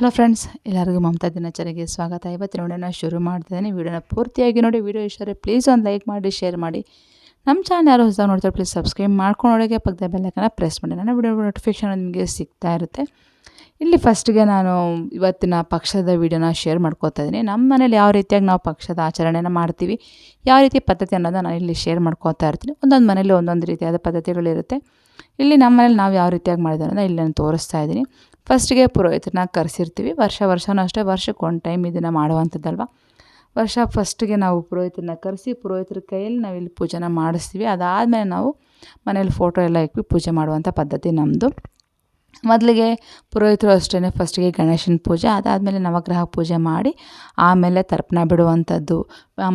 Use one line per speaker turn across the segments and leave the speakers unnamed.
Hello friends, ಎಲ್ಲರಿಗೂ ಮಮತಾ ದಿನಚರಿಗೆ ಸ್ವಾಗತ. ಇವತ್ತಿನ ವಿಡಿಯೋನ ಶುರು ಮಾಡ್ತಿದ್ದೀನಿ. ವಿಡಿಯೋನ ಪೂರ್ತಿಯಾಗಿ ನೋಡಿ, ವಿಡಿಯೋ ಇಷ್ಟರೆ ಪ್ಲೀಸ್ ಒಂದು ಲೈಕ್ ಮಾಡಿ ಶೇರ್ ಮಾಡಿ. ನಮ್ಮ ಚಾನಲ್ ಯಾರು ಹೊಸದಾಗ ನೋಡ್ತಾರೆ ಪ್ಲೀಸ್ ಸಬ್ಸ್ಕ್ರೈಬ್ ಮಾಡ್ಕೊಂಡು ನೋಡೋಕ್ಕೆ ಪಕ್ಕದ ಬೆಲ್ಲಕ್ಕನ ಪ್ರೆಸ್ ಮಾಡಿ. ನಾನು ವಿಡಿಯೋ ನೋಟಿಫಿಕೇಶನ್ ನಿಮಗೆ ಸಿಗ್ತಾ ಇರುತ್ತೆ. ಇಲ್ಲಿ ಫಸ್ಟ್ಗೆ ನಾನು ಇವತ್ತಿನ ಪಕ್ಷದ ವಿಡಿಯೋನ ಶೇರ್ ಮಾಡ್ಕೋತಾ ಇದ್ದೀನಿ. ನಮ್ಮ ಮನೇಲಿ ಯಾವ ರೀತಿಯಾಗಿ ನಾವು ಪಕ್ಷದ ಆಚರಣೆನ ಮಾಡ್ತೀವಿ, ಯಾವ ರೀತಿ ಪದ್ಧತಿ ಅನ್ನೋದನ್ನ ನಾನು ಇಲ್ಲಿ ಶೇರ್ ಮಾಡ್ಕೋತಾ ಇರ್ತೀನಿ. ಒಂದೊಂದು ಮನೇಲಿ ಒಂದೊಂದು ರೀತಿಯಾದ ಪದ್ಧತಿಗಳಿರುತ್ತೆ ಇಲ್ಲಿ ನಮ್ಮ ಮನೇಲಿ ನಾವು ಯಾವ ರೀತಿಯಾಗಿ ಮಾಡಿದ್ದಾರೆ ಅಂತ ಇಲ್ಲಿ ನಾನು ತೋರಿಸ್ತಾ ಇದ್ದೀನಿ. ಫಸ್ಟಿಗೆ ಪುರೋಹಿತನ ಕರೆಸಿರ್ತೀವಿ. ವರ್ಷ ವರ್ಷವೂ ಅಷ್ಟೇ ವರ್ಷಕ್ಕೆ ಒಂದು ಟೈಮ್ ಇದನ್ನು ಮಾಡುವಂಥದ್ದಲ್ವ? ವರ್ಷ ಫಸ್ಟಿಗೆ ನಾವು ಪುರೋಹಿತರನ್ನ ಕರೆಸಿ ಪುರೋಹಿತರ ಕೈಯಲ್ಲಿ ನಾವು ಇಲ್ಲಿ ಪೂಜೆನ ಮಾಡಿಸ್ತೀವಿ. ಅದಾದಮೇಲೆ ನಾವು ಮನೇಲಿ ಫೋಟೋ ಎಲ್ಲ ಇಕ್ಕಿ ಪೂಜೆ ಮಾಡುವಂಥ ಪದ್ಧತಿ ನಮ್ಮದು ಮೊದಲಿಗೆ ಪುರೋಹಿತರು ಅಷ್ಟೇ ಫಸ್ಟಿಗೆ ಗಣೇಶನ ಪೂಜೆ, ಅದಾದಮೇಲೆ ನವಗ್ರಹ ಪೂಜೆ ಮಾಡಿ, ಆಮೇಲೆ ತರ್ಪಣ ಬಿಡುವಂಥದ್ದು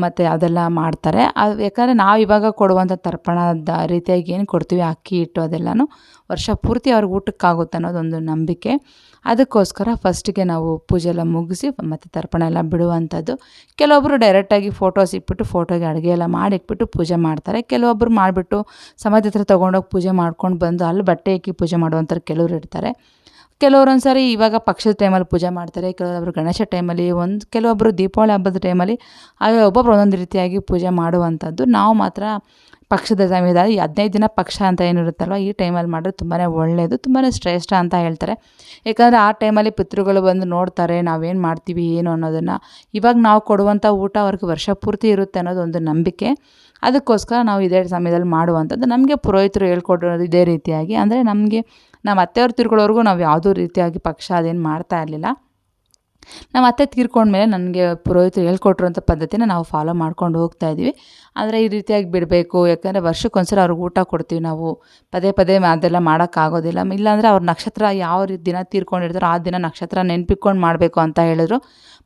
ಮತ್ತು ಅದೆಲ್ಲ ಮಾಡ್ತಾರೆ. ಅದು ಯಾಕಂದರೆ ನಾವು ಇವಾಗ ಕೊಡುವಂಥ ತರ್ಪಣದ ರೀತಿಯಾಗಿ ಏನು ಕೊಡ್ತೀವಿ, ಅಕ್ಕಿ ಹಿಟ್ಟು ಅದೆಲ್ಲನೂ. ವರ್ಷ ಪೂರ್ತಿ ಅವ್ರಿಗೆ ಊಟಕ್ಕಾಗುತ್ತೆ ಅನ್ನೋದೊಂದು ನಂಬಿಕೆ. ಅದಕ್ಕೋಸ್ಕರ ಫಸ್ಟಿಗೆ ನಾವು ಪೂಜೆ ಎಲ್ಲ ಮುಗಿಸಿ ಮತ್ತು ತರ್ಪಣ ಎಲ್ಲ ಬಿಡುವಂಥದ್ದು. ಕೆಲವೊಬ್ಬರು ಡೈರೆಕ್ಟಾಗಿ ಫೋಟೋಸ್ ಇಟ್ಬಿಟ್ಟು ಫೋಟೋಗೆ ಅಡುಗೆ ಎಲ್ಲ ಮಾಡಿ ಇಟ್ಬಿಟ್ಟು ಪೂಜೆ ಮಾಡ್ತಾರೆ. ಕೆಲವೊಬ್ಬರು ಮಾಡಿಬಿಟ್ಟು ಸಮಾಧಿ ಹತ್ರ ತೊಗೊಂಡೋಗಿ ಪೂಜೆ ಮಾಡ್ಕೊಂಡು ಬಂದು ಅಲ್ಲಿ ಬಟ್ಟೆ ಇಕ್ಕಿ ಪೂಜೆ ಮಾಡುವಂಥ ಕೆಲವರು ಇರ್ತಾರೆ. ಕೆಲವ್ರು ಸಾರಿ ಇವಾಗ ಪಕ್ಷದ ಟೈಮಲ್ಲಿ ಪೂಜೆ ಮಾಡ್ತಾರೆ ಕೆಲವೊಬ್ಬರು ಗಣೇಶ ಟೈಮಲ್ಲಿ ಒಂದು ಕೆಲವೊಬ್ಬರು ದೀಪಾವಳಿ ಹಬ್ಬದ ಟೈಮಲ್ಲಿ ಹಾಗೆ ಒಬ್ಬೊಬ್ರು ಒಂದೊಂದು ರೀತಿಯಾಗಿ ಪೂಜೆ ಮಾಡುವಂಥದ್ದು ನಾವು ಮಾತ್ರ ಪಕ್ಷದ ಸಮಯದಲ್ಲಿ ಹದಿನೈದು ದಿನ ಪಕ್ಷ ಅಂತ ಏನಿರುತ್ತಲ್ವ, ಈ ಟೈಮಲ್ಲಿ ಮಾಡಿದ್ರೆ ತುಂಬಾ ಒಳ್ಳೆಯದು ತುಂಬಾ ಶ್ರೇಷ್ಠ ಅಂತ ಹೇಳ್ತಾರೆ. ಯಾಕಂದರೆ ಆ ಟೈಮಲ್ಲಿ ಪಿತೃಗಳು ಬಂದು ನೋಡ್ತಾರೆ, ನಾವೇನು ಮಾಡ್ತೀವಿ, ಏನು ಅನ್ನೋದನ್ನು. ಇವಾಗ ನಾವು ಕೊಡುವಂಥ ಊಟ ಅವ್ರಿಗೆ ವರ್ಷ ಪೂರ್ತಿ ಇರುತ್ತೆ ಅನ್ನೋದು ಒಂದು ನಂಬಿಕೆ. ಅದಕ್ಕೋಸ್ಕರ ನಾವು ಇದೇ ಸಮಯದಲ್ಲಿ ಮಾಡುವಂಥದ್ದು ನಮಗೆ ಪುರೋಹಿತರು ಹೇಳ್ಕೊಡೋದು ಇದೇ ರೀತಿಯಾಗಿ. ಅಂದರೆ ನಮಗೆ ನಮ್ಮ ಅತ್ತೆಯವ್ರು ತಿರ್ಕೊಳ್ಳೋವರೆಗೂ ನಾವು ಯಾವುದೂ ರೀತಿಯಾಗಿ ಪಕ್ಷ ಅದೇನು ಮಾಡ್ತಾ ಇರಲಿಲ್ಲ. ನಮ್ಮ ಅತ್ತೆ ತೀರ್ಕೊಂಡ್ಮೇಲೆ ನನಗೆ ಪುರೋಹಿತರು ಹೇಳ್ಕೊಟ್ಟಿರೋಂಥ ಪದ್ಧತಿನ ನಾವು ಫಾಲೋ ಮಾಡ್ಕೊಂಡು ಹೋಗ್ತಾ ಇದ್ದೀವಿ ಆದರೆ ಈ ರೀತಿಯಾಗಿ ಬಿಡಬೇಕು, ಯಾಕಂದರೆ ವರ್ಷಕ್ಕೊಂದ್ಸಲ ಅವ್ರಿಗೆ ಊಟ ಕೊಡ್ತೀವಿ ನಾವು. ಪದೇ ಪದೇ ಅದೆಲ್ಲ ಮಾಡೋಕ್ಕಾಗೋದಿಲ್ಲ ಇಲ್ಲಾಂದರೆ ಅವ್ರ ನಕ್ಷತ್ರ ಯಾವ ದಿನ ತೀರ್ಕೊಂಡಿರ್ತಾರೋ ಆ ದಿನ ನಕ್ಷತ್ರ ನೆನ್ಪಿಕೊಂಡು ಮಾಡಬೇಕು ಅಂತ ಹೇಳಿದ್ರು.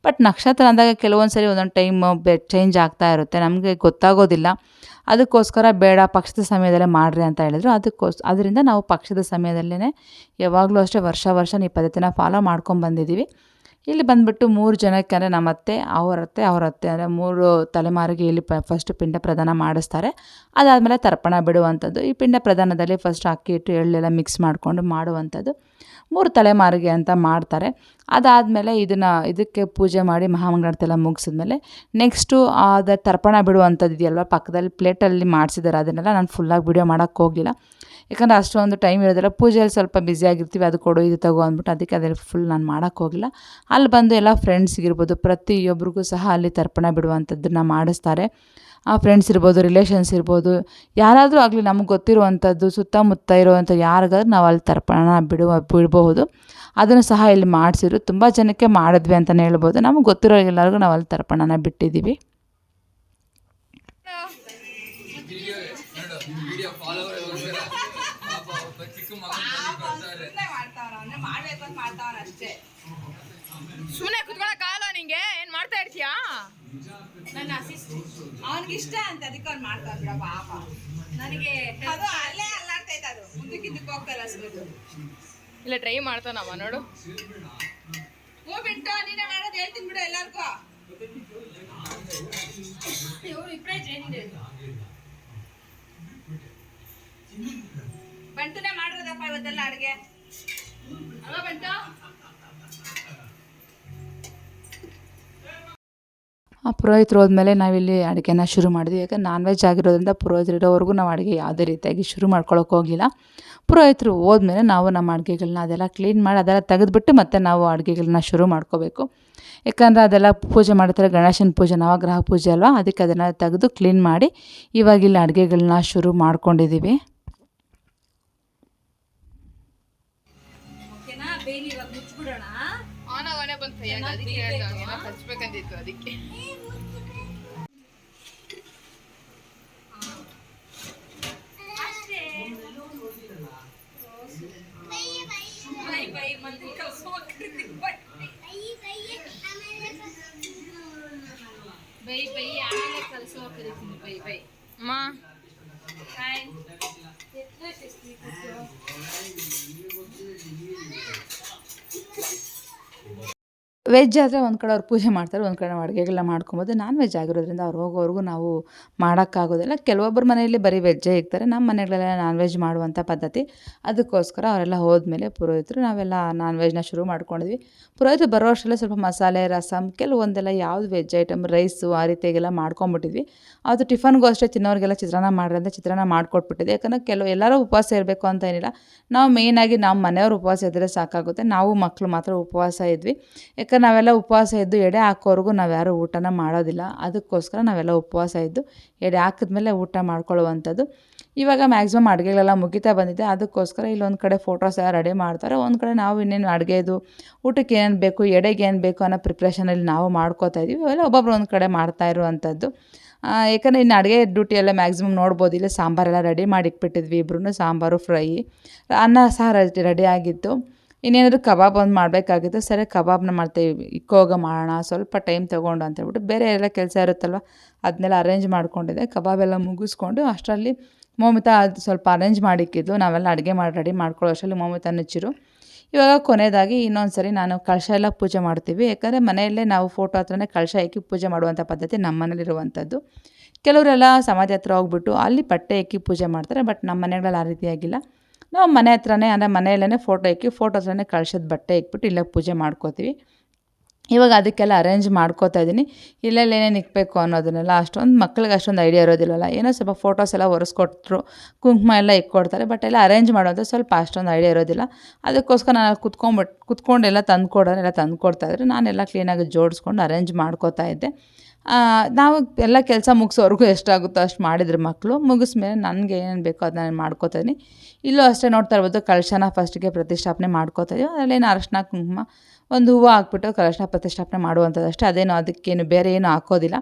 ಬಟ್ ನಕ್ಷತ್ರ ಅಂದಾಗ ಕೆಲವೊಂದು ಸರಿ ಒಂದೊಂದು ಟೈಮ್ ಬೆ ಚೇಂಜ್ ಆಗ್ತಾ ಇರುತ್ತೆ. ನಮಗೆ ಗೊತ್ತಾಗೋದಿಲ್ಲ. ಅದಕ್ಕೋಸ್ಕರ ಬೇಡ, ಪಕ್ಷದ ಸಮಯದಲ್ಲೇ ಮಾಡಿರಿ ಅಂತ ಹೇಳಿದ್ರು. ಅದಕ್ಕೋಸ್, ಅದರಿಂದ ನಾವು ಪಕ್ಷದ ಸಮಯದಲ್ಲೇ ಯಾವಾಗಲೂ ಅಷ್ಟೇ ವರ್ಷ ವರ್ಷ ಈ ಪದ್ಧತಿನ ಫಾಲೋ ಮಾಡ್ಕೊಂಡು ಬಂದಿದ್ದೀವಿ ಇಲ್ಲಿ ಬಂದ್ಬಿಟ್ಟು ಮೂರು ಜನಕ್ಕೆ ಅಂದರೆ ನಮ್ಮ ಅತ್ತೆ ಅವರತ್ತೆ ಅತ್ತೆ, ಅವ್ರ ಅತ್ತೆ ಅಂದರೆ ಮೂರು ತಲೆಮಾರಿಗೆ ಇಲ್ಲಿ ಪ ಫಸ್ಟ್ ಪಿಂಡ ಪ್ರದಾನ ಮಾಡಿಸ್ತಾರೆ. ಅದಾದಮೇಲೆ ತರ್ಪಣ ಬಿಡುವಂಥದ್ದು. ಈ ಪಿಂಡ ಪ್ರದಾನದಲ್ಲಿ ಫಸ್ಟ್ ಅಕ್ಕಿ ಹಿಟ್ಟು ಎಳ್ಳೆಲ್ಲ ಮಿಕ್ಸ್ ಮಾಡಿಕೊಂಡು ಮಾಡುವಂಥದ್ದು. ಮೂರು ತಲೆಮಾರಿಗೆ ಅಂತ ಮಾಡ್ತಾರೆ. ಅದಾದಮೇಲೆ ಇದನ್ನು ಇದಕ್ಕೆ ಪೂಜೆ ಮಾಡಿ ಮಹಾಮಂಗಳಾರತಿ ಎಲ್ಲ ಮುಗಿಸಿದ್ಮೇಲೆ ನೆಕ್ಸ್ಟು ಅದು ತರ್ಪಣ ಬಿಡುವಂಥದ್ದು ಇದೆಯಲ್ವ? ಪಕ್ಕದಲ್ಲಿ ಪ್ಲೇಟಲ್ಲಿ ಮಾಡಿಸಿದ್ದಾರೆ. ಅದನ್ನೆಲ್ಲ ನಾನು ಫುಲ್ಲಾಗಿ ವಿಡಿಯೋ ಮಾಡೋಕ್ಕೆ ಹೋಗಲಿಲ್ಲ. ಯಾಕಂದರೆ ಅಷ್ಟೊಂದು ಟೈಮ್ ಇರೋದಿಲ್ಲ. ಪೂಜೆಯಲ್ಲಿ ಸ್ವಲ್ಪ ಬ್ಯುಸಿಯಾಗಿರ್ತೀವಿ ಅದು ಕೊಡು, ಇದು ತಗೋ ಅಂದ್ಬಿಟ್ಟು ಅದಕ್ಕೆ ಅದೇ ಫುಲ್ ನಾನು ಮಾಡೋಕ್ಕೆ ಹೋಗಿಲ್ಲ ಅಲ್ಲಿ ಬಂದು ಎಲ್ಲ ಫ್ರೆಂಡ್ಸ್ಗಿರ್ಬೋದು ಪ್ರತಿಯೊಬ್ಬರಿಗೂ ಸಹ ಅಲ್ಲಿ ತರ್ಪಣ ಬಿಡುವಂಥದ್ದನ್ನು ಮಾಡಿಸ್ತಾರೆ. ಆ ಫ್ರೆಂಡ್ಸ್ ಇರ್ಬೋದು ರಿಲೇಷನ್ಸ್ ಇರ್ಬೋದು, ಯಾರಾದರೂ ಆಗಲಿ ನಮಗೆ ಗೊತ್ತಿರುವಂಥದ್ದು ಸುತ್ತಮುತ್ತ ಇರುವಂಥ ಯಾರಿಗಾದ್ರೂ ನಾವು ಅಲ್ಲಿ ತರ್ಪಣ ಬಿಡುವ, ಬಿಡಬಹುದು. ಅದನ್ನು ಸಹ ಇಲ್ಲಿ ಮಾಡಿಸಿದ್ರು. ತುಂಬ ಜನಕ್ಕೆ ಮಾಡಿದ್ವಿ ಅಂತಲೇ ಹೇಳ್ಬೋದು. ನಮ್ಗೆ ಗೊತ್ತಿರೋ ಎಲ್ಲರಿಗೂ ನಾವು ಅಲ್ಲಿ ತರ್ಪಣನ ಬಿಟ್ಟಿದ್ದೀವಿ.
ನಿಂಗೆ ಏನ್ ಮಾಡ್ತಾ ಇರ್ತೀಯಾ?
ನನ್ನ ಅಸಿಸ್ಟ್ ಅವನಿಗೆ ಇಷ್ಟ ಅಂತ ಅದಕ್ಕೆ ಅವ್ನು ಮಾಡ್ತಾ ಇದ್ರ ಪಾಪ. ನನಗೆ ಅದು ಅಲ್ಲೇ ಅಲ್ಲಾಡ್ತೈತೆ ಅದು ಮುಂದಕ್ಕಿದ್ದು ಹೋಗ್ತಾರೆ ಅಷ್ಟು
ಇಲ್ಲ ಟ್ರೈ ಮಾಡ್ತಾನಮ್ಮ ನೋಡು.
ಹೂ ಬಿಟ್ಟು ನೀನೇ ಮಾಡೋದು ಹೇಳ್ತೀನಿ ಬಿಡು ಎಲ್ಲರಿಗೂ. ಇವ್ರು ಇಬ್ಬರೇ ಜೇನಿದೆ ಬಂಟುನೇ ಮಾಡಿರೋದಪ್ಪ ಇವತ್ತೆಲ್ಲ ಅಡುಗೆ. ಅಲ್ಲ ಬಂಟು.
ಆ ಪುರೋಹಿತರು ಹೋದ್ಮೇಲೆ ನಾವಿಲ್ಲಿ ಅಡುಗೆನ ಶುರು ಮಾಡಿದ್ವಿ. ಯಾಕೆ ನಾನ್ ವೆಜ್ ಆಗಿರೋದ್ರಿಂದ ಪುರೋಹಿತರು ಇರೋವರೆಗೂ ನಾವು ಅಡುಗೆ ಯಾವುದೇ ರೀತಿಯಾಗಿ ಶುರು ಮಾಡ್ಕೊಳಕ್ಕೆ ಹೋಗಿಲ್ಲ. ಪುರೋಹಿತರು ಹೋದ್ಮೇಲೆ ನಾವು ನಮ್ಮ ಅಡುಗೆಗಳನ್ನ ಅದೆಲ್ಲ ಕ್ಲೀನ್ ಮಾಡಿ ಅದೆಲ್ಲ ತೆಗೆದುಬಿಟ್ಟು ಮತ್ತೆ ನಾವು ಅಡುಗೆಗಳನ್ನ ಶುರು ಮಾಡ್ಕೋಬೇಕು. ಯಾಕಂದರೆ ಅದೆಲ್ಲ ಪೂಜೆ ಮಾಡ್ತಾರೆ, ಗಣೇಶನ ಪೂಜೆ, ನವಗ್ರಹ ಪೂಜೆ ಅಲ್ವಾ? ಅದಕ್ಕೆ ಅದನ್ನು ತೆಗೆದು ಕ್ಲೀನ್ ಮಾಡಿ ಇವಾಗಿಲ್ಲಿ ಅಡುಗೆಗಳನ್ನ ಶುರು ಮಾಡ್ಕೊಂಡಿದ್ದೀವಿ.
ಬೇಲಿ ಇವಾಗ ಮುಚ್ಚಿಬಿಡೋಣ.
ಆನ್ ಅವನೇ ಬಂತು ಅದಕ್ಕೆ ಹೇಳ್ದ ಹಚ್ಬೇಕಂದಿತ್ತು ಅದಕ್ಕೆ
ಬೈ ಬೈ ಮಂದಿ ಕಲ್ಸೋಕ್ರಿ ಬೈ ಬೈ ಬೈ ಆಮೇಲೆ ಕಲ್ಸೋ ಕರಿತೀನಿ ಬೈ ಬೈ
ಅಮ್ಮ
ಹಾಯ್
ವೆಜ್ ಆದರೆ ಒಂದು ಕಡೆ ಅವ್ರು ಪೂಜೆ ಮಾಡ್ತಾರೆ, ಒಂದು ಕಡೆ ನಾವು ಮಾಡ್ಕೊಬೋದು. ನಾನ್ ವೆಜ್ ಆಗಿರೋದ್ರಿಂದ ಅವ್ರು ಹೋಗೋವರೆಗೂ ನಾವು ಮಾಡೋಕ್ಕಾಗೋದಿಲ್ಲ. ಕೆಲವೊಬ್ಬರ ಮನೆಯಲ್ಲಿ ಬರೀ ವೆಜ್ಜೇ ಇರ್ತಾರೆ ನಮ್ಮ ಮನೆಗಳೆಲ್ಲ ನಾನ್ ವೆಜ್ ಮಾಡುವಂಥ ಪದ್ಧತಿ. ಅದಕ್ಕೋಸ್ಕರ ಅವರೆಲ್ಲ ಹೋದ್ಮೇಲೆ ಪುರೋಹಿತರು, ನಾವೆಲ್ಲ ನಾನ್ ವೆಜ್ನ ಶುರು ಮಾಡ್ಕೊಂಡಿದ್ವಿ. ಪುರೋಹಿತರು ಬರೋ ಅಷ್ಟೆಲ್ಲ ಸ್ವಲ್ಪ ಮಸಾಲೆ ರಸಮ್ ಕೆಲವೊಂದೆಲ್ಲ ಯಾವ್ದು ವೆಜ್ ಐಟಮ್ ರೈಸು ಆ ರೀತಿಯಾಗೆಲ್ಲ ಮಾಡ್ಕೊಂಡ್ಬಿಟ್ಟಿದ್ವಿ ಅದು ಟಿಫನ್ಗೂ ಅಷ್ಟೇ ತಿನ್ನೋರಿಗೆಲ್ಲ ಚಿತ್ರಾನ್ನ ಅಂತ ಚಿತ್ರಾನ್ನ ಮಾಡ್ಕೊಟ್ಬಿಟ್ಟಿದ್ವಿ. ಯಾಕಂದರೆ ಕೆಲವು ಎಲ್ಲರೂ ಉಪವಾಸ ಇರಬೇಕು ಅಂತ ಏನಿಲ್ಲ. ನಾವು ಮೇಯ್ನಾಗಿ ನಮ್ಮ ಮನೆಯವ್ರು ಉಪವಾಸ ಇದ್ದರೆ ಸಾಕಾಗುತ್ತೆ. ನಾವು ಮಕ್ಕಳು ಮಾತ್ರ ಉಪವಾಸ ಇದ್ವಿ. ಯಾಕಂದ್ರೆ ನಾವೆಲ್ಲ ಉಪವಾಸ ಇದ್ದು ಎಡೆ ಹಾಕೋವರೆಗೂ ನಾವು ಯಾರೂ ಊಟನ ಮಾಡೋದಿಲ್ಲ. ಅದಕ್ಕೋಸ್ಕರ ನಾವೆಲ್ಲ ಉಪವಾಸ ಇದ್ದು ಎಡೆ ಹಾಕಿದ್ಮೇಲೆ ಊಟ ಮಾಡ್ಕೊಳ್ಳುವಂಥದ್ದು. ಇವಾಗ ಮ್ಯಾಕ್ಸಿಮಮ್ ಅಡುಗೆಗಳೆಲ್ಲ ಮುಗಿತಾ ಬಂದಿದೆ. ಅದಕ್ಕೋಸ್ಕರ ಇಲ್ಲೊಂದು ಕಡೆ ಫೋಟೋಸ್ ಎಲ್ಲ ರೆಡಿ ಮಾಡ್ತಾರೆ. ಒಂದು ಕಡೆ ನಾವು ಇನ್ನೇನು ಅಡುಗೆದು, ಊಟಕ್ಕೆ ಏನೇನು ಬೇಕು, ಎಡೆಗೆ ಏನು ಬೇಕು ಅನ್ನೋ ಪ್ರಿಪ್ರೇಷನಲ್ಲಿ ನಾವು ಮಾಡ್ಕೋತಾ ಇದ್ದೀವಿ. ಅವೆಲ್ಲ ಒಬ್ಬೊಬ್ರು ಒಂದು ಕಡೆ ಮಾಡ್ತಾ ಇರುವಂಥದ್ದು. ಯಾಕಂದರೆ ಇನ್ನು ಅಡುಗೆ ಡ್ಯೂಟಿ ಎಲ್ಲ ಮ್ಯಾಕ್ಸಿಮಮ್ ನೋಡ್ಬೋದು. ಇಲ್ಲ ಸಾಂಬಾರೆಲ್ಲ ರೆಡಿ ಮಾಡಿ ಇಟ್ಬಿಟ್ಟಿದ್ವಿ. ಸಾಂಬಾರು ಫ್ರೈ ಅನ್ನ ಸಹ ರೆಡಿ ಆಗಿತ್ತು. ಇನ್ನೇನಾದ್ರು ಕಬಾಬ್ ಒಂದು ಮಾಡಬೇಕಾಗಿತ್ತು, ಸರಿ ಕಬಾಬ್ನ ಮಾಡ್ತೀವಿ, ಇಕ್ಕೋಗ ಮಾಡೋಣ, ಸ್ವಲ್ಪ ಟೈಮ್ ತೊಗೊಂಡು ಅಂತ ಹೇಳ್ಬಿಟ್ಟು ಬೇರೆ ಎಲ್ಲ ಕೆಲಸ ಇರುತ್ತಲ್ವ ಅದನ್ನೆಲ್ಲ ಅರೇಂಜ್ ಮಾಡಿಕೊಂಡಿದ್ದೆ. ಕಬಾಬ್ ಎಲ್ಲ ಮುಗಿಸ್ಕೊಂಡು ಅಷ್ಟರಲ್ಲಿ ಮೋಮಿತಾ ಅದು ಸ್ವಲ್ಪ ಅರೇಂಜ್ ಮಾಡಿಕ್ಕಿದ್ದು ನಾವೆಲ್ಲ ಅಡುಗೆ ಮಾಡಿ ರೆಡಿ ಮಾಡ್ಕೊಳ್ಳೋ ಅಷ್ಟರಲ್ಲಿ ಮೋಮಿತಾ ನೆಚ್ಚಿರು. ಇವಾಗ ಕೊನೆಯದಾಗಿ ಇನ್ನೊಂದು ಸರಿ ನಾನು ಕಳಶ ಎಲ್ಲ ಪೂಜೆ ಮಾಡ್ತೀವಿ. ಯಾಕಂದರೆ ಮನೆಯಲ್ಲೇ ನಾವು ಫೋಟೋ ಹತ್ರನೇ ಕಳಶ ಇಕ್ಕಿ ಪೂಜೆ ಮಾಡುವಂಥ ಪದ್ಧತಿ ನಮ್ಮನೇಲಿರುವಂಥದ್ದು ಕೆಲವರೆಲ್ಲ ಸಮಾಧಿ ಹತ್ರ ಹೋಗ್ಬಿಟ್ಟು ಅಲ್ಲಿ ಬಟ್ಟೆ ಇಕ್ಕಿ ಪೂಜೆ ಮಾಡ್ತಾರೆ ಬಟ್ ನಮ್ಮ ಮನೆಗಳಲ್ಲಿ ಆ ರೀತಿಯಾಗಿಲ್ಲ ನಾವು ಮನೆ ಹತ್ರನೇ, ಅಂದರೆ ಮನೆಯಲ್ಲೇ ಫೋಟೋ ಇಕ್ಕಿ ಫೋಟೋ ಹತ್ರನೇ ಕಳ್ಸಿದ ಬಟ್ಟೆ ಇಕ್ಬಿಟ್ಟು ಇಲ್ಲೇ ಪೂಜೆ ಮಾಡ್ಕೋತೀವಿ. ಇವಾಗ ಅದಕ್ಕೆಲ್ಲ ಅರೇಂಜ್ ಮಾಡ್ಕೋತಾ ಇದ್ದೀನಿ ಇಲ್ಲೆಲ್ಲ ಏನೇನು ಇಕ್ಬೇಕು ಅನ್ನೋದನ್ನೆಲ್ಲ ಅಷ್ಟೊಂದು, ಮಕ್ಳಿಗೆ ಅಷ್ಟೊಂದು ಐಡಿಯಾ ಇರೋದಿಲ್ಲಲ್ಲ. ಏನೋ ಸ್ವಲ್ಪ ಫೋಟೋಸ್ ಎಲ್ಲ ಒರೆಸ್ಕೊಟ್ರು, ಕುಂಕುಮ ಎಲ್ಲ ಇಕ್ಕೊಡ್ತಾರೆ ಬಟ್ ಎಲ್ಲ ಅರೇಂಜ್ ಮಾಡೋದು ಸ್ವಲ್ಪ ಅಷ್ಟೊಂದು ಐಡಿಯಾ ಇರೋದಿಲ್ಲ. ಅದಕ್ಕೋಸ್ಕರ ನಾನು ಕುತ್ಕೊಂಡ್ಬಿಟ್ಟು ಕುತ್ಕೊಂಡೆಲ್ಲ ತಂದು ಕೊಡೋರೆಲ್ಲ ತಂದು ಕೊಡ್ತಾಯಿದ್ರು ನಾನೆಲ್ಲ ಕ್ಲೀನಾಗಿ ಜೋಡಿಸ್ಕೊಂಡು ಅರೇಂಜ್ ಮಾಡ್ಕೋತಾ ಇದ್ದೆ. ನಾವು ಎಲ್ಲ ಕೆಲಸ ಮುಗಿಸೋವರೆಗೂ ಎಷ್ಟಾಗುತ್ತೋ ಅಷ್ಟು ಮಾಡಿದ್ರು ಮಕ್ಕಳು ಮುಗಿಸ್ಮೇಲೆ ನನಗೆ ಏನೇನು ಬೇಕೋ ಅದನ್ನ ನಾನು ಮಾಡ್ಕೋತೀನಿ. ಇಲ್ಲೂ ಅಷ್ಟೇ ನೋಡ್ತಾ ಇರ್ಬೋದು, ಕಳಶನ ಫಸ್ಟಿಗೆ ಪ್ರತಿಷ್ಠಾಪನೆ ಮಾಡ್ಕೋತಾ ಅದರಲ್ಲಿ ಏನು ಅರಶಿನ, ಕುಂಕುಮ, ಒಂದು ಹೂವು ಹಾಕ್ಬಿಟ್ಟು ಕಲಶನ ಪ್ರತಿಷ್ಠಾಪನೆ ಮಾಡುವಂಥದ್ದು ಅಷ್ಟೇ. ಅದೇನು ಅದಕ್ಕೇನು ಬೇರೆ ಏನು ಹಾಕೋದಿಲ್ಲ.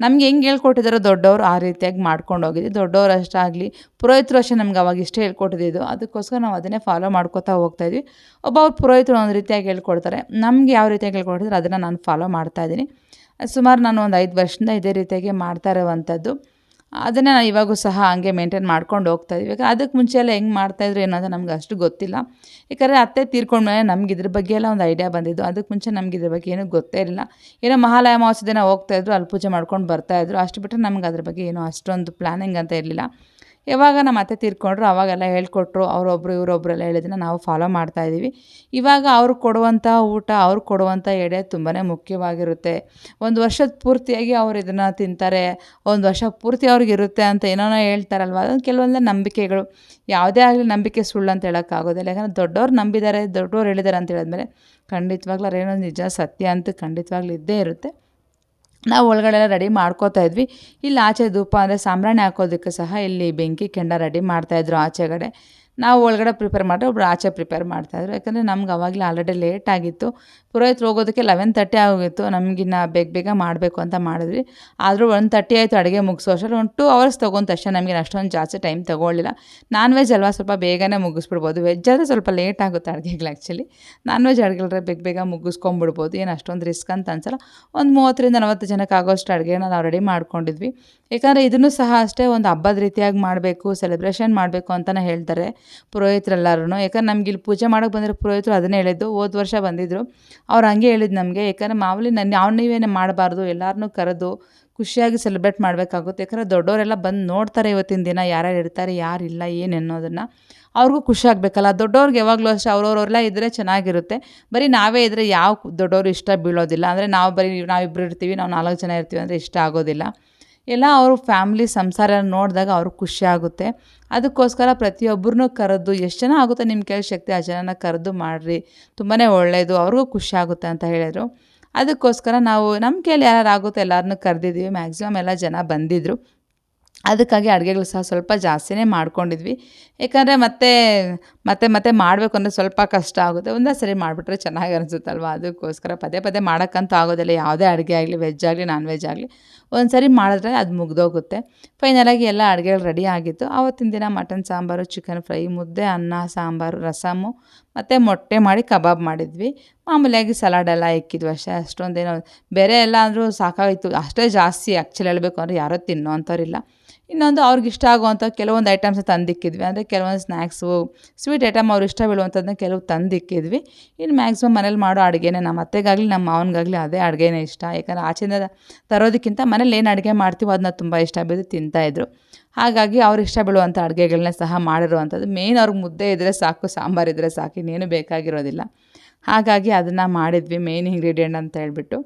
ನಮ್ಗೆ ಹೆಂಗೆ ಹೇಳ್ಕೊಟ್ಟಿದ್ದಾರೋ ದೊಡ್ಡವರು ಆ ರೀತಿಯಾಗಿ ಮಾಡ್ಕೊಂಡು ಹೋಗಿದ್ವಿ. ದೊಡ್ಡವರು ಅಷ್ಟಾಗಲಿ ಪುರೋಹಿತರು ಅಷ್ಟೇ ನಮ್ಗೆ ಅವಾಗ ಇಷ್ಟೇ ಹೇಳ್ಕೊಟ್ಟಿದ್ದು ಅದಕ್ಕೋಸ್ಕರ ನಾವು ಅದನ್ನೇ ಫಾಲೋ ಮಾಡ್ಕೋತಾ ಹೋಗ್ತಾ ಇದ್ವಿ. ಒಬ್ಬೊಬ್ರು ಪುರೋಹಿತರು ಒಂದು ರೀತಿಯಾಗಿ ಹೇಳ್ಕೊಡ್ತಾರೆ. ನಮ್ಗೆ ಯಾವ ರೀತಿಯಾಗಿ ಹೇಳ್ಕೊಡ್ತಾರೆ ಅದನ್ನು ನಾನು ಫಾಲೋ ಮಾಡ್ತಾ ಇದ್ದೀನಿ. ಸುಮಾರು ನಾನು ಒಂದು ಐದು ವರ್ಷದಿಂದ ಇದೇ ರೀತಿಯಾಗಿ ಮಾಡ್ತಾ ಇರುವಂಥದ್ದು. ಅದನ್ನು ನಾನು ಇವಾಗೂ ಸಹ ಹಾಗೆ ಮೇಂಟೈನ್ ಮಾಡ್ಕೊಂಡು ಹೋಗ್ತಾ ಇದ್ದೀವಿ ಯಾಕೆ ಅದಕ್ಕೆ ಮುಂಚೆ ಎಲ್ಲ ಹೆಂಗೆ ಮಾಡ್ತಾಯಿದ್ರು ಏನೋ ಅಂತ ನಮ್ಗೆ ಅಷ್ಟು ಗೊತ್ತಿಲ್ಲ. ಯಾಕಂದರೆ ಅತ್ತೆ ತೀರ್ಕೊಂಡ್ಮೇಲೆ ನಮ್ಗೆ ಇದ್ರ ಬಗ್ಗೆ ಎಲ್ಲ ಒಂದು ಐಡಿಯಾ ಬಂದಿದ್ದು. ಅದಕ್ಕೆ ಮುಂಚೆ ನಮ್ಗೆ ಇದ್ರ ಬಗ್ಗೆ ಏನೂ ಗೊತ್ತೇ ಇರಲಿಲ್ಲ. ಏನೋ ಮಹಾಲಯ ದಿನ ಹೋಗ್ತಾಯಿದ್ರು ಅಲ್ಲಿ ಪೂಜೆ ಮಾಡ್ಕೊಂಡು ಬರ್ತಾಯಿದ್ರು ಅಷ್ಟು ಬಿಟ್ಟರೆ ನಮ್ಗೆ ಅದ್ರ ಬಗ್ಗೆ ಏನೂ ಅಷ್ಟೊಂದು ಪ್ಲ್ಯಾನಿಂಗ್ ಅಂತ ಇರಲಿಲ್ಲ. ಯಾವಾಗ ನಮ್ಮ ಅತ್ತೆ ತೀರ್ಕೊಂಡ್ರು, ಅವಾಗೆಲ್ಲ ಹೇಳ್ಕೊಟ್ರು. ಅವರೊಬ್ರು ಇವರೊಬ್ರೆಲ್ಲ ಹೇಳಿದ್ದನ್ನು ನಾವು ಫಾಲೋ ಮಾಡ್ತಾ ಇದ್ದೀವಿ. ಇವಾಗ ಅವ್ರು ಕೊಡುವಂಥ ಊಟ, ಅವ್ರು ಕೊಡುವಂಥ ಎಡೆ ತುಂಬಾ ಮುಖ್ಯವಾಗಿರುತ್ತೆ. ಒಂದು ವರ್ಷದ ಪೂರ್ತಿಯಾಗಿ ಅವ್ರು ಇದನ್ನು ತಿಂತಾರೆ. ಒಂದು ವರ್ಷ ಪೂರ್ತಿ ಅವ್ರಿಗಿರುತ್ತೆ ಅಂತ ಏನೋ ಹೇಳ್ತಾರಲ್ವ? ಅದೊಂದು ಕೆಲವೊಂದು ನಂಬಿಕೆಗಳು. ಯಾವುದೇ ಆಗಲಿ ನಂಬಿಕೆ ಸುಳ್ಳು ಅಂತ ಹೇಳೋಕ್ಕಾಗೋದಿಲ್ಲ. ಯಾಕಂದರೆ ದೊಡ್ಡವ್ರು ನಂಬಿದ್ದಾರೆ ದೊಡ್ಡವ್ರು ಹೇಳಿದ್ದಾರೆ ಅಂತ ಹೇಳಿದ್ಮೇಲೆ ಖಂಡಿತವಾಗ್ಲೂ ಅದೇನೋ ನಿಜ, ಸತ್ಯ ಅಂತ ಖಂಡಿತವಾಗ್ಲೂ ಇದ್ದೇ ಇರುತ್ತೆ. ನಾವು ಒಳಗಡೆ ಎಲ್ಲ ರೆಡಿ ಮಾಡ್ಕೋತಾ ಇದ್ವಿ. ಇಲ್ಲಿ ಆಚೆ ಧೂಪ ಅಂದರೆ ಸಾಂಬ್ರಾಣಿ ಹಾಕೋದಕ್ಕೆ ಸಹ ಇಲ್ಲಿ ಬೆಂಕಿ ಕೆಂಡ ರೆಡಿ ಮಾಡ್ತಾಯಿದ್ರು ಆಚೆಗಡೆ. ನಾವು ಒಳಗಡೆ ಪ್ರಿಪೇರ್ ಮಾಡಿದ್ರೆ ಒಬ್ಬರು ಆಚೆ ಪ್ರಿಪೇರ್ ಮಾಡ್ತಾಯಿದ್ರು ಯಾಕಂದರೆ ನಮ್ಗೆ ಅವಾಗಲೇ ಆಲ್ರೆಡಿ ಲೇಟ್ ಆಗಿತ್ತು. ಪುರೋಹಿತ್ರು ಹೋಗೋದಕ್ಕೆ ಲೆವೆನ್ ತರ್ಟಿ ಆಗೋಗಿತ್ತು. ನಮಗಿನ್ನ ಬೇಗ ಬೇಗ ಮಾಡಬೇಕು ಅಂತ ಮಾಡಿದ್ವಿ. ಆದರೂ ಒನ್ ತರ್ಟಿ ಆಯಿತು ಅಡುಗೆ ಮುಗಿಸೋ ಅಷ್ಟರಲ್ಲಿ ಒಂದು ಟೂ ಅವರ್ಸ್ ತೊಗೊಂಡ ತಕ್ಷಣ ನಮಗೆ ಅಷ್ಟೊಂದು ಜಾಸ್ತಿ ಟೈಮ್ ತೊಗೊಳ್ಳಿಲ್ಲ. ನಾನ್ ವೆಜ್ ಅಲ್ವಾ ಸ್ವಲ್ಪ ಬೇಗನೆ ಮುಗಿಸ್ಬಿಡ್ಬೋದು. ವೆಜ್ ಆದರೆ ಸ್ವಲ್ಪ ಲೇಟ್ ಆಗುತ್ತೆ ಅಡುಗೆಗಳು ಆ್ಯಕ್ಚುಲಿ ನಾನ್ ವೆಜ್ ಅಡುಗೆಗಳ್ರೆ ಬೇಗ ಬೇಗ ಮುಗಿಸ್ಕೊಂಬಿಡ್ಬೋದು. ಏನು ಅಷ್ಟೊಂದು ರಿಸ್ಕ್ ಅಂತ ಅನ್ಸಲ್ಲ. ಒಂದು ಮೂವತ್ತರಿಂದ ನಲವತ್ತು ಜನಕ್ಕೆ ಆಗೋಷ್ಟು ಅಡುಗೆನ ನಾವು ರೆಡಿ ಮಾಡ್ಕೊಂಡಿದ್ವಿ. ಯಾಕಂದರೆ ಇದನ್ನು ಸಹ ಅಷ್ಟೇ ಒಂದು ಹಬ್ಬದ ರೀತಿಯಾಗಿ ಮಾಡಬೇಕು ಸೆಲೆಬ್ರೇಷನ್ ಮಾಡಬೇಕು ಅಂತಲೇ ಹೇಳ್ತಾರೆ. ಪುರೋಹಿತರೆಲ್ಲರೂ ಯಾಕಂದ್ರೆ ನಮ್ಗೆ ಇಲ್ಲಿ ಪೂಜೆ ಮಾಡೋಕೆ ಬಂದಿರೋ ಪುರೋಹಿತರು ಅದನ್ನೇ ಹೇಳಿದ್ದು, ಹೋದ ವರ್ಷ ಬಂದಿದ್ದರು ಅವ್ರು ಹಂಗೆ ಹೇಳಿದ್ದು ನಮಗೆ, ಯಾಕಂದರೆ ಮಾಮೂಲಿ ನನ್ನ ಯಾವ ನೀವೇನೇ ಮಾಡಬಾರ್ದು ಎಲ್ಲರನ್ನೂ ಕರೆದು ಖುಷಿಯಾಗಿ ಸೆಲೆಬ್ರೇಟ್ ಮಾಡಬೇಕಾಗುತ್ತೆ. ಯಾಕಂದರೆ ದೊಡ್ಡವರೆಲ್ಲ ಬಂದು ನೋಡ್ತಾರೆ ಇವತ್ತಿನ ದಿನ, ಯಾರ್ಯಾರು ಇರ್ತಾರೆ ಯಾರಿಲ್ಲ ಏನು ಅನ್ನೋದನ್ನು. ಅವ್ರಿಗೂ ಖುಷಿ ಆಗಬೇಕಲ್ಲ. ದೊಡ್ಡವ್ರಿಗೆ ಯಾವಾಗಲೂ ಅಷ್ಟೇ ಅವ್ರವ್ರೆಲ್ಲ ಇದ್ದರೆ ಚೆನ್ನಾಗಿರುತ್ತೆ. ಬರೀ ನಾವೇ ಇದ್ದರೆ ಯಾವ ದೊಡ್ಡವರು ಇಷ್ಟ ಬೀಳೋದಿಲ್ಲ. ಅಂದರೆ ನಾವು ಬರೀ ನಾವಿಬ್ಬರು ಇರ್ತೀವಿ, ನಾವು ನಾಲ್ಕು ಜನ ಇರ್ತೀವಿ ಅಂದರೆ ಇಷ್ಟ ಆಗೋದಿಲ್ಲ. ಎಲ್ಲ ಅವರು ಫ್ಯಾಮ್ಲಿ ಸಂಸಾರ ನೋಡಿದಾಗ ಅವ್ರಿಗೆ ಖುಷಿ ಆಗುತ್ತೆ. ಅದಕ್ಕೋಸ್ಕರ ಪ್ರತಿಯೊಬ್ಬರನ್ನೂ ಕರೆದು ಎಷ್ಟು ಜನ ಆಗುತ್ತೆ ನಿಮ್ಮ ಕೈಲಿ ಶಕ್ತಿ ಆ ಜನನ ಕರೆದು ಮಾಡಿರಿ. ತುಂಬಾ ಒಳ್ಳೆಯದು ಅವ್ರಿಗೂ ಖುಷಿ ಆಗುತ್ತೆ ಅಂತ ಹೇಳಿದರು. ಅದಕ್ಕೋಸ್ಕರ ನಾವು ನಮ್ಮ ಕೈಯಲ್ಲಿ ಯಾರು ಆಗುತ್ತೆ ಎಲ್ಲರನ್ನೂ ಕರೆದಿದ್ದೀವಿ. ಮ್ಯಾಕ್ಸಿಮಮ್ ಎಲ್ಲ ಜನ ಬಂದಿದ್ದರು ಅದಕ್ಕಾಗಿ ಅಡುಗೆಗಳು ಸಹ ಸ್ವಲ್ಪ ಜಾಸ್ತಿನೇ ಮಾಡ್ಕೊಂಡಿದ್ವಿ. ಯಾಕಂದರೆ ಮತ್ತೆ ಮತ್ತೆ ಮತ್ತೆ ಮಾಡಬೇಕು ಅಂದರೆ ಸ್ವಲ್ಪ ಕಷ್ಟ ಆಗುತ್ತೆ. ಒಂದೇ ಸರಿ ಮಾಡಿಬಿಟ್ರೆ ಚೆನ್ನಾಗಿ ಅನಿಸುತ್ತಲ್ವ? ಅದಕ್ಕೋಸ್ಕರ ಪದೇ ಪದೇ ಮಾಡೋಕ್ಕಂತೂ ಆಗೋದಿಲ್ಲ. ಯಾವುದೇ ಅಡುಗೆ ಆಗಲಿ ವೆಜ್ ಆಗಲಿ ನಾನ್ ವೆಜ್ ಆಗಲಿ. ಒಂದು ಸರಿ ಮಾಡಿದ್ರೆ ಅದು ಮುಗ್ದೋಗುತ್ತೆ. ಫೈನಲಾಗಿ ಎಲ್ಲ ಅಡುಗೆಗಳು ರೆಡಿ ಆಗಿತ್ತು. ಆವತ್ತಿನ ದಿನ ಮಟನ್ ಸಾಂಬಾರು ಚಿಕನ್ ಫ್ರೈ ಮುದ್ದೆ, ಅನ್ನ, ಸಾಂಬಾರು, ರಸಮು ಮತ್ತು ಮೊಟ್ಟೆ ಮಾಡಿ ಕಬಾಬ್ ಮಾಡಿದ್ವಿ. ಮಾಮೂಲಿಯಾಗಿ ಸಲಾಡ್ ಎಲ್ಲ ಇಕ್ಕಿದ್ವಿ ಅಷ್ಟೇ, ಅಷ್ಟೊಂದೇನೋ ಬೇರೆ ಎಲ್ಲ ಅಂದರೂ ಸಾಕಾಗಿತ್ತು. ಅಷ್ಟೇ ಜಾಸ್ತಿ ಆ್ಯಕ್ಚುಲಿ ಹೇಳಬೇಕು ಅಂದರೆ ಯಾರೋ ತಿನ್ನೋ ಅಂಥವ್ರಿಲ್ಲ ಇನ್ನೊಂದು ಅವ್ರಿಗೆ ಇಷ್ಟ ಆಗುವಂಥ ಕೆಲವೊಂದು ಐಟಮ್ಸ್ ತಂದಿಕ್ಕಿದ್ವಿ. ಅಂದರೆ ಕೆಲವೊಂದು ಸ್ನ್ಯಾಕ್ಸು ಸ್ವೀಟ್ ಐಟಮ್ ಅವ್ರು ಇಷ್ಟ ಬೀಳುವಂಥದ್ದನ್ನ ಕೆಲವು ತಂದಿಕ್ಕಿದ್ವಿ. ಇನ್ನು ಮ್ಯಾಕ್ಸಿಮಮ್ ಮನೇಲಿ ಮಾಡೋ ಅಡುಗೆನೇ ನಮ್ಮ ಅತ್ತೆಗಾಗಲಿ, ನಮ್ಮ ಮಾವನಿಗಾಗಲಿ ಅದೇ ಅಡುಗೆನೇ ಇಷ್ಟ. ಯಾಕಂದರೆ ಆಚೆಯಿಂದ ತರೋದಕ್ಕಿಂತ ಮನೇಲಿ ಏನು ಅಡುಗೆ ಮಾಡ್ತೀವೋ ಅದನ್ನ ತುಂಬ ಇಷ್ಟ ಬಿದ್ದು ತಿಂತಾಯಿದ್ರು ಹಾಗಾಗಿ ಅವ್ರು ಇಷ್ಟ ಬೀಳುವಂಥ ಅಡುಗೆಗಳನ್ನ ಸಹ ಮಾಡಿರುವಂಥದ್ದು. ಮೇಯ್ನ್ ಅವ್ರಿಗೆ ಮುದ್ದೆ ಇದ್ದರೆ ಸಾಕು, ಸಾಂಬಾರು ಇದ್ದರೆ ಸಾಕು, ಇನ್ನೇನು ಬೇಕಾಗಿರೋದಿಲ್ಲ. ಹಾಗಾಗಿ ಅದನ್ನು ಮಾಡಿದ್ವಿ ಮೇಯ್ನ್ ಇಂಗ್ರೀಡಿಯೆಂಟ್ ಅಂತ ಹೇಳ್ಬಿಟ್ಟು.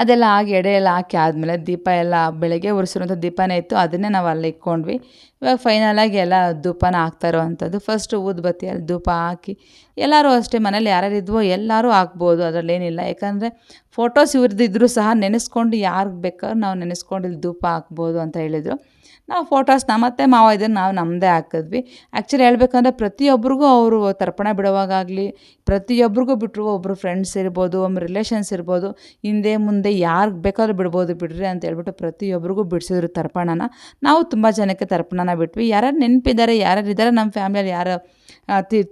ಅದೆಲ್ಲ ಆಗಿ ಎಡೆ ಎಲ್ಲ ಹಾಕಿ ಆದಮೇಲೆ ದೀಪ ಎಲ್ಲ ಬೆಳಗ್ಗೆ ಉರಿಸಿರುವಂಥ ದೀಪನೇ ಇತ್ತು, ಅದನ್ನೇ ನಾವು ಅಲ್ಲಿ ಇಟ್ಕೊಂಡ್ವಿ. ಇವಾಗ ಫೈನಲಾಗಿ ಎಲ್ಲ ಧೂಪನ ಹಾಕ್ತಾ ಇರೋವಂಥದ್ದು. ಫಸ್ಟು ಊದುಬತ್ತಿಯಲ್ಲಿ ಧೂಪ ಹಾಕಿ, ಎಲ್ಲರೂ ಅಷ್ಟೇ ಮನೇಲಿ ಯಾರ್ಯಾರು ಇದ್ವೋ ಎಲ್ಲರೂ ಹಾಕ್ಬೋದು, ಅದರಲ್ಲೇನಿಲ್ಲ. ಯಾಕಂದರೆ ಫೋಟೋಸ್ ಇವ್ರದ್ದಿದ್ರೂ ಸಹ ನೆನೆಸ್ಕೊಂಡು ಯಾರಿಗೆ ಬೇಕಾದ್ರೂ ನಾವು ನೆನೆಸ್ಕೊಂಡು ಇಲ್ಲಿ ಧೂಪ ಹಾಕ್ಬೋದು ಅಂತ ಹೇಳಿದರು. ನಾವು ಫೋಟೋಸ್ ಮತ್ತು ಮಾವ ಇದನ್ನು ನಾವು ನಮ್ಮದೇ ಹಾಕಿದ್ವಿ. ಆ್ಯಕ್ಚುಲಿ ಹೇಳ್ಬೇಕಂದ್ರೆ ಪ್ರತಿಯೊಬ್ಬರಿಗೂ ಅವರು ತರ್ಪಣ ಬಿಡುವಾಗಲಿ ಪ್ರತಿಯೊಬ್ಬರಿಗೂ ಬಿಟ್ಟರು ಒಬ್ಬರು ಫ್ರೆಂಡ್ಸ್ ಇರ್ಬೋದು ಒಮ್ಮೆ ರಿಲೇಷನ್ಸ್ ಇರ್ಬೋದು, ಹಿಂದೆ ಮುಂದೆ ಯಾರಿಗೆ ಬೇಕಾದ್ರೂ ಬಿಡ್ಬೋದು, ಬಿಡ್ರಿ ಅಂತ ಹೇಳ್ಬಿಟ್ಟು ಪ್ರತಿಯೊಬ್ಬರಿಗೂ ಬಿಡಿಸಿದ್ರು ತರ್ಪಣನ. ನಾವು ತುಂಬ ಜನಕ್ಕೆ ತರ್ಪಣನ ಬಿಟ್ವಿ. ಯಾರು ನೆನಪಿದ್ದಾರೆ, ಯಾರ್ಯಾರು ಇದ್ದಾರೆ ನಮ್ಮ ಫ್ಯಾಮಿಲಿಯಲ್ಲಿ ಯಾರು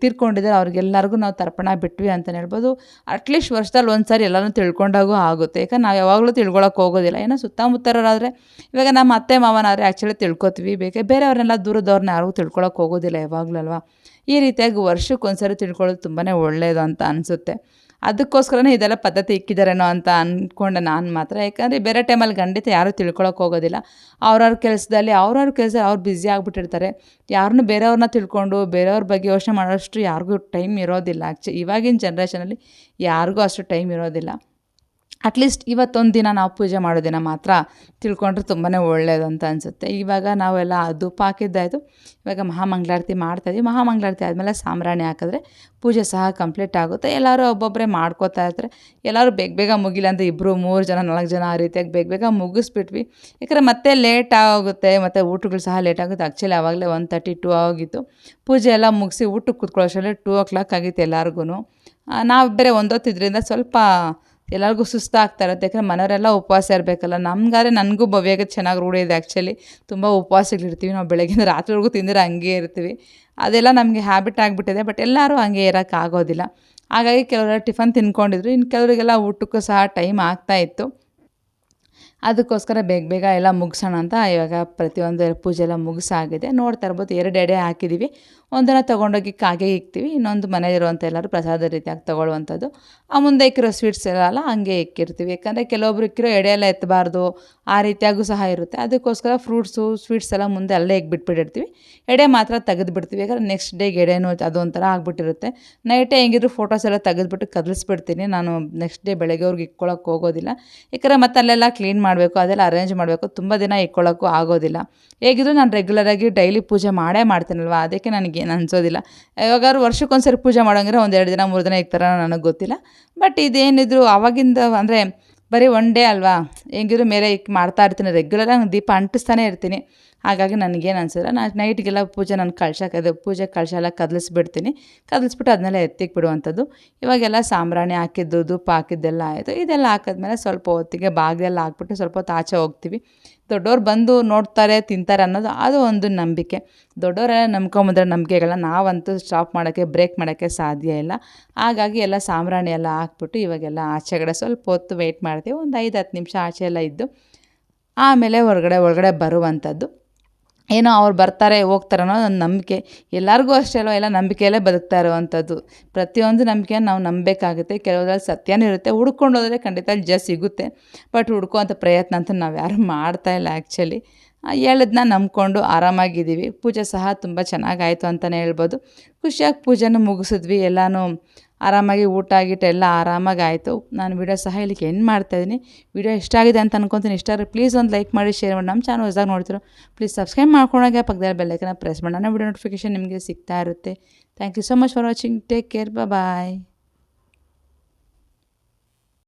ತೀರ್ಕೊಂಡಿದ್ದಾರೆ. ಅವ್ರಿಗೆಲ್ಲರಿಗೂ ನಾವು ತರ್ಪಣ ಬಿಟ್ವಿ ಅಂತಲೇ ಹೇಳ್ಬೋದು. ಅಟ್ಲೀಸ್ಟ್ ವರ್ಷದಲ್ಲಿ ಒಂದು ಸಾರಿ ಎಲ್ಲನೂ ತಿಳ್ಕೊಂಡಾಗೂ ಆಗುತ್ತೆ. ಯಾಕಂದ್ರೆ ನಾವು ಯಾವಾಗಲೂ ತಿಳ್ಕೊಳಕ್ಕೆ ಹೋಗೋದಿಲ್ಲ. ಏನೋ ಸುತ್ತಮುತ್ತರಾದರೆ ಇವಾಗ ನಮ್ಮ ಅತ್ತೆ, ಮಾವನಾದರೆ ಆ್ಯಕ್ಚುಲಿ ತಿಳ್ಕೊತೀವಿ. ಬೇಕೆ ಬೇರೆಯವ್ರನ್ನೆಲ್ಲ ದೂರದವ್ರನ್ನ ಯಾರಿಗೂ ತಿಳ್ಕೊಳಕ್ಕೆ ಹೋಗೋದಿಲ್ಲ ಯಾವಾಗಲೂ ಅಲ್ವಾ ಈ ರೀತಿಯಾಗಿ ವರ್ಷಕ್ಕೊಂದ್ಸರಿ ತಿಳ್ಕೊಳ್ಳೋದು ತುಂಬಾ ಒಳ್ಳೆಯದು ಅಂತ ಅನಿಸುತ್ತೆ. ಅದಕ್ಕೋಸ್ಕರನೇ ಇದೆಲ್ಲ ಪದ್ಧತಿ ಇಕ್ಕಿದ್ದಾರೇನೋ ಅಂತ ಅಂದ್ಕೊಂಡೆ ನಾನು ಮಾತ್ರ. ಯಾಕಂದರೆ ಬೇರೆ ಟೈಮಲ್ಲಿ ಖಂಡಿತ ಯಾರೂ ತಿಳ್ಕೊಳಕ್ಕೆ ಹೋಗೋದಿಲ್ಲ. ಅವ್ರವ್ರ ಕೆಲಸದಲ್ಲಿ, ಅವ್ರವ್ರ ಕೆಲಸ ಅವ್ರು ಬ್ಯುಸಿ ಆಗಿಬಿಟ್ಟಿರ್ತಾರೆ. ಯಾರನ್ನು ಬೇರೆಯವ್ರನ್ನ ತಿಳ್ಕೊಂಡು, ಬೇರೆಯವ್ರ ಬಗ್ಗೆ ಯೋಚನೆ ಮಾಡೋಷ್ಟು ಯಾರಿಗೂ ಟೈಮ್ ಇರೋದಿಲ್ಲ. ಆ್ಯಕ್ಚು ಇವಾಗಿನ ಜನ್ರೇಷನಲ್ಲಿ ಯಾರಿಗೂ ಅಷ್ಟು ಟೈಮ್ ಇರೋದಿಲ್ಲ. ಅಟ್ಲೀಸ್ಟ್ ಇವತ್ತೊಂದು ದಿನ ನಾವು ಪೂಜೆ ಮಾಡೋ ದಿನ ಮಾತ್ರ ತಿಳ್ಕೊಂಡ್ರೆ ತುಂಬಾ ಅಂತ ಅನಿಸುತ್ತೆ. ಇವಾಗ ನಾವೆಲ್ಲ ಧೂಪ ಹಾಕಿದ್ದಾಯಿತು ಇವಾಗ ಮಹಾಮಂಗಳಾರತಿ ಮಾಡ್ತಾಯಿದ್ವಿ ಮಹಾಮಂಗಳಾರತಿ ಆದಮೇಲೆ ಸಾಂಬ್ರಾಣಿ ಹಾಕಿದ್ರೆ ಪೂಜೆ ಸಹ ಕಂಪ್ಲೀಟ್ ಆಗುತ್ತೆ. ಎಲ್ಲರೂ ಒಬ್ಬೊಬ್ಬರೇ ಮಾಡ್ಕೋತಾ ಇರ್ತಾರೆ. ಎಲ್ಲರೂ ಬೇಗ ಬೇಗ ಮುಗಿಲ್ಲ ಅಂದರೆ ಇಬ್ಬರು ಮೂರು ಜನ, ನಾಲ್ಕು ಜನ ಆ ರೀತಿಯಾಗಿ ಬೇಗ ಬೇಗ ಮುಗಿಸ್ಬಿಟ್ವಿ. ಯಾಕಂದರೆ ಮತ್ತೆ ಲೇಟ್ ಆಗುತ್ತೆ, ಮತ್ತು ಊಟಗಳು ಸಹ ಲೇಟ್ ಆಗುತ್ತೆ. ಆ್ಯಕ್ಚುಲಿ ಆವಾಗಲೇ ಒನ್ ತರ್ಟಿ ಟೂ ಆಗಿತ್ತು. ಪೂಜೆ ಎಲ್ಲ ಮುಗಿಸಿ ಊಟಕ್ಕೆ ಕೂತ್ಕೊಳ್ಳೋಷ್ಟರಲ್ಲಿ ಟೂ ಓ ಕ್ಲಾಕ್ ಆಗಿತ್ತು ಎಲ್ಲರಿಗೂ ನಾವು ಬೇರೆ ಒಂದೊತ್ತಿದ್ರಿಂದ ಸ್ವಲ್ಪ ಎಲ್ಲರಿಗೂ ಸುಸ್ತಾಗ್ತಾ ಇರುತ್ತೆ. ಯಾಕಂದರೆ ಮನೆಯವರೆಲ್ಲ ಉಪವಾಸ ಇರಬೇಕಲ್ಲ. ನಮ್ಗಾದ್ರೆ ನನಗೂ ಭವ್ಯಗೆ ಚೆನ್ನಾಗಿ ರೂಢಿ ಇದೆ ಆ್ಯಕ್ಚುಲಿ ತುಂಬ ಉಪವಾಸಗಳಿರ್ತೀವಿ. ನಾವು ಬೆಳಗ್ಗಿಂದ ರಾತ್ರಿವರೆಗೂ ತಿಂದರೆ ಹಂಗೆ ಇರ್ತೀವಿ. ಅದೆಲ್ಲ ನಮಗೆ ಹ್ಯಾಬಿಟ್ ಆಗಿಬಿಟ್ಟಿದೆ. ಬಟ್ ಎಲ್ಲರೂ ಹಂಗೆ ಇರೋಕ್ಕಾಗೋದಿಲ್ಲ ಹಾಗಾಗಿ ಕೆಲವರು ಟಿಫನ್ ತಿನ್ಕೊಂಡಿದ್ರು. ಇನ್ನು ಕೆಲವರಿಗೆಲ್ಲ ಊಟಕ್ಕೂ ಸಹ ಟೈಮ್ ಆಗ್ತಾಯಿತ್ತು ಅದಕ್ಕೋಸ್ಕರ ಬೇಗ ಬೇಗ ಎಲ್ಲ ಮುಗಿಸೋಣ ಅಂತ ಇವಾಗ ಪ್ರತಿಯೊಂದು ಪೂಜೆ ಎಲ್ಲ ಮುಗಿಸಾಗಿದೆ. ನೋಡ್ತಾ ಇರ್ಬೋದು ಎರಡು ಎಡೆ ಹಾಕಿದ್ದೀವಿ ಒಂದನ್ನು ತೊಗೊಂಡೋಗಿ ಕಾಗೆ ಇಕ್ತೀವಿ, ಇನ್ನೊಂದು ಮನೆಯಲ್ಲಿರುವಂಥ ಎಲ್ಲರೂ ಪ್ರಸಾದ ರೀತಿಯಾಗಿ ತೊಗೊಳ್ಳುವಂಥದ್ದು. ಆ ಮುಂದೆ ಇಕ್ಕಿರೋ ಸ್ವೀಟ್ಸ್ ಎಲ್ಲ ಹಂಗೆ ಇಕ್ಕಿರ್ತೀವಿ. ಯಾಕಂದರೆ ಕೆಲವೊಬ್ರು ಇಕ್ಕಿರೋ ಎಡೆ ಎಲ್ಲ ಎತ್ತಬಾರ್ದು, ಆ ರೀತಿಯಾಗೂ ಸಹ ಇರುತ್ತೆ. ಅದಕ್ಕೋಸ್ಕರ ಫ್ರೂಟ್ಸು ಸ್ವೀಟ್ಸ್ ಎಲ್ಲ ಮುಂದೆ ಅಲ್ಲೇ ಇಕ್ಬಿಟ್ಬಿಟ್ಟಿರ್ತೀವಿ. ಎಡೆ ಮಾತ್ರ ತೆಗೆದು ಬಿಡ್ತೀವಿ ಯಾಕಂದರೆ ನೆಕ್ಸ್ಟ್ ಡೇಗೆ ಎಡೆನೂ ಅದೊಂಥರ ಆಗಿಬಿಟ್ಟಿರುತ್ತೆ. ನೈಟೇ ಹೆಂಗಿದ್ರು ಫೋಟೋಸ್ ಎಲ್ಲ ತೆಗೆದುಬಿಟ್ಟು ಕದಲಿಸ್ಬಿಡ್ತೀನಿ. ನಾನು ನೆಕ್ಸ್ಟ್ ಡೇ ಬೆಳಗ್ಗೆ ಅವ್ರಿಗೆ ಇಕ್ಕೊಳಕ್ಕೆ ಹೋಗೋದಿಲ್ಲ. ಯಾಕಂದರೆ ಮತ್ತೆ ಅಲ್ಲೆಲ್ಲ ಕ್ಲೀನ್ ಮಾಡಬೇಕು, ಅದೆಲ್ಲ ಅರೇಂಜ್ ಮಾಡಬೇಕು, ತುಂಬ ದಿನ ಇಟ್ಕೊಳ್ಳೋಕ್ಕೂ ಆಗೋದಿಲ್ಲ. ಹೇಗಿದ್ರು ನಾನು ರೆಗ್ಯುಲರಾಗಿ ಡೈಲಿ ಪೂಜೆ ಮಾಡೇ ಮಾಡ್ತೀನಲ್ವ, ಅದಕ್ಕೆ ನನಗೇನು ಅನಿಸೋದಿಲ್ಲ. ಯಾವಾಗಾದ್ರು ವರ್ಷಕ್ಕೊಂದ್ಸರಿ ಪೂಜೆ ಮಾಡೋಂಗಿದ್ರೆ ಒಂದು ಎರಡು ದಿನ, ಮೂರು ದಿನ ಇಕ್ತಾರ ನನಗೆ ಗೊತ್ತಿಲ್ಲ. ಬಟ್ ಇದೇನಿದ್ರು ಆವಾಗಿಂದ ಅಂದರೆ ಬರೀ ಒನ್ ಡೇ ಅಲ್ವಾ? ಹೆಂಗಿದ್ರು ಮೇಲೆ ಇಕ್ ಮಾಡ್ತಾ ಇರ್ತೀನಿ ರೆಗ್ಯುಲರ್ ಆಗಿ ದೀಪ ಅಂಟಿಸ್ತಾನೆ ಇರ್ತೀನಿ. ಹಾಗಾಗಿ ನನಗೇನು ಅನ್ಸಿಲ್ಲ. ನಾನು ನೈಟ್ಗೆಲ್ಲ ಪೂಜೆ ನಾನು ಕಳ್ಸಕ್ಕೆ ಅದು ಪೂಜೆ ಕಳಶ ಎಲ್ಲ ಕದಲಿಸ್ಬಿಡ್ತೀನಿ. ಕದಲಿಸ್ಬಿಟ್ಟು ಅದನ್ನೆಲ್ಲ ಎತ್ತಿಗೆ ಬಿಡುವಂಥದ್ದು. ಇವಾಗೆಲ್ಲ ಸಾಂಬ್ರಾಣಿ ಹಾಕಿದ್ದು, ಧೂಪ ಹಾಕಿದ್ದೆಲ್ಲ ಆಯಿತು. ಇದೆಲ್ಲ ಹಾಕಿದ್ಮೇಲೆ ಸ್ವಲ್ಪ ಹೊತ್ತಿಗೆ ಬಾಗಿಲೆಲ್ಲ ಹಾಕ್ಬಿಟ್ಟು ಸ್ವಲ್ಪ ಹೊತ್ತು ಆಚೆ ಹೋಗ್ತೀವಿ. ದೊಡ್ಡವ್ರು ಬಂದು ನೋಡ್ತಾರೆ, ತಿಂತಾರೆ ಅನ್ನೋದು ಅದು ಒಂದು ನಂಬಿಕೆ. ದೊಡ್ಡವರೆಲ್ಲ ನಂಬ್ಕೊಂಬಂದ್ರೆ ನಂಬಿಕೆಗಳನ್ನ ನಾವಂತೂ ಸ್ಟಾಪ್ ಮಾಡೋಕ್ಕೆ ಬ್ರೇಕ್ ಮಾಡೋಕ್ಕೆ ಸಾಧ್ಯ ಇಲ್ಲ. ಹಾಗಾಗಿ ಎಲ್ಲ ಸಾಂಬ್ರಾಣಿ ಎಲ್ಲ ಹಾಕ್ಬಿಟ್ಟು ಇವಾಗೆಲ್ಲ ಆಚೆಗಡೆ ಸ್ವಲ್ಪ ಹೊತ್ತು ವೆಯ್ಟ್ ಮಾಡ್ತೀವಿ. ಒಂದು ಐದು ಹತ್ತು ನಿಮಿಷ ಆಚೆ ಎಲ್ಲ ಇದ್ದು, ಆಮೇಲೆ ಹೊರಗಡೆ, ಒಳಗಡೆ ಬರುವಂಥದ್ದು. ಏನೋ ಅವ್ರು ಬರ್ತಾರೆ, ಹೋಗ್ತಾರೆ ಅನ್ನೋ ಒಂದು ನಂಬಿಕೆ. ಎಲ್ಲರಿಗೂ ಅಷ್ಟೇ ಅಲ್ವ? ಎಲ್ಲ ನಂಬಿಕೆಯಲ್ಲೇ ಬದುಕ್ತಾ ಇರುವಂಥದ್ದು. ಪ್ರತಿಯೊಂದು ನಂಬಿಕೆನ ನಾವು ನಂಬಬೇಕಾಗುತ್ತೆ. ಕೆಲವುದ್ರಲ್ಲಿ ಸತ್ಯನೂ ಇರುತ್ತೆ. ಹುಡ್ಕೊಂಡು ಹೋದರೆ ಖಂಡಿತ ನಿಜ ಸಿಗುತ್ತೆ. ಬಟ್ ಹುಡ್ಕೋವಂಥ ಪ್ರಯತ್ನ ಅಂತ ನಾವು ಯಾರೂ ಮಾಡ್ತಾ ಇಲ್ಲ ಆ್ಯಕ್ಚುಲಿ ಹೇಳಿದ್ನ ನಂಬ್ಕೊಂಡು ಆರಾಮಾಗಿದ್ದೀವಿ. ಪೂಜೆ ಸಹ ತುಂಬ ಚೆನ್ನಾಗಾಯಿತು ಅಂತಲೇ ಹೇಳ್ಬೋದು. ಖುಷಿಯಾಗಿ ಪೂಜೆನೂ ಮುಗಿಸಿದ್ವಿ. ಎಲ್ಲನೂ ಆರಾಮಾಗಿ ಊಟ ಗೀಟ ಎಲ್ಲ ಆರಾಮಾಗಿ ಆಯಿತು. ನಾನು ವಿಡಿಯೋ ಸಹ ಇಲ್ಲಿಗೆ ಎಂಡ್ ಮಾಡ್ತಾಯಿದ್ದೀನಿ ವಿಡಿಯೋ ಇಷ್ಟ ಆಗಿದೆ ಅಂತ ಅನ್ಕೊತೀನಿ. ಇಷ್ಟ ಆದರೆ ಪ್ಲೀಸ್ ಒಂದು ಲೈಕ್ ಮಾಡಿ ಶೇರ್ ಮಾಡಿ. ನಮ್ಮ ಚಾನಲ್ ಹೊಸದಾಗಿ ನೋಡ್ತಿರೋ ಪ್ಲೀಸ್ ಸಬ್ಸ್ಕ್ರೈಬ್ ಮಾಡ್ಕೊಂಡಾಗ ಪಕ್ಕದಲ್ಲಿ ಬೆಲ್ಲೈಕನ್ನ ಪ್ರೆಸ್ ಮಾಡೋಣ ವೀಡಿಯೋ ನೋಟಿಫಿಕೇಶನ್ ನಿಮಗೆ ಸಿಗ್ತಾ ಇರುತ್ತೆ. Thank you so much for watching take care bye